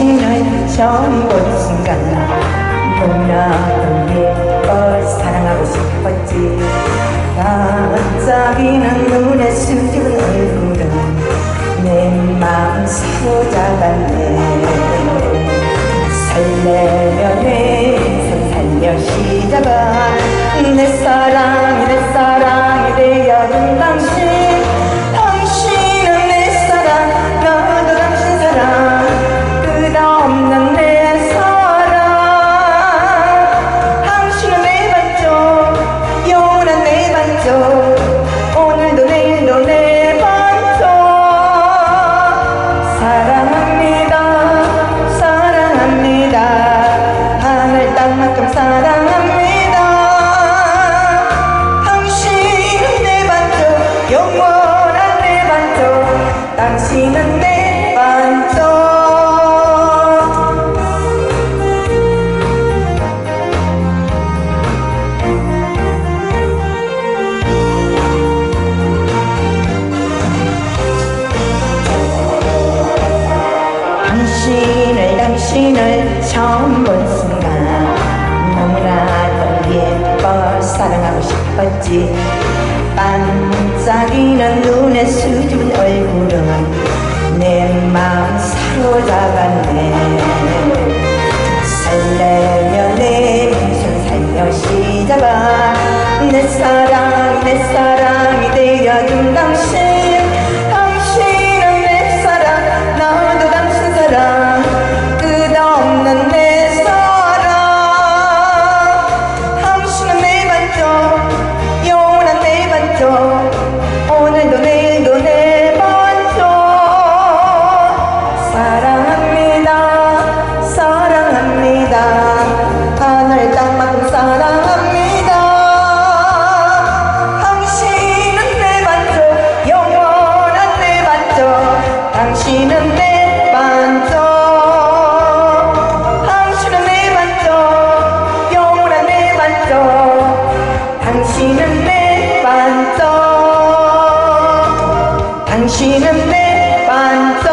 처음 본 순간 너무나도 예뻐 사랑하고 싶었지. 반짝이는 눈에 수줍은 얼굴은 내 마음 사로잡았네. 설레며 내 인생 살려 시작한 내 사랑이 내 사랑 당신은 내 반쪽 당신을 당신을 처음 본 순간 너무나도 예뻐 사랑하고 싶었지. 반짝이는 눈에 수줍은 얼굴은 내 마음 사로잡았네. 설레며 내 미소 살려 시작한 내 사랑 내 사랑 하늘 땅만큼 사랑합니다. 당신은 내 반쪽 영원한 내 반쪽 당신은 내 반쪽 당신은 내 반쪽 영원한 내 반쪽 당신은 내 반쪽 당신은 내 반쪽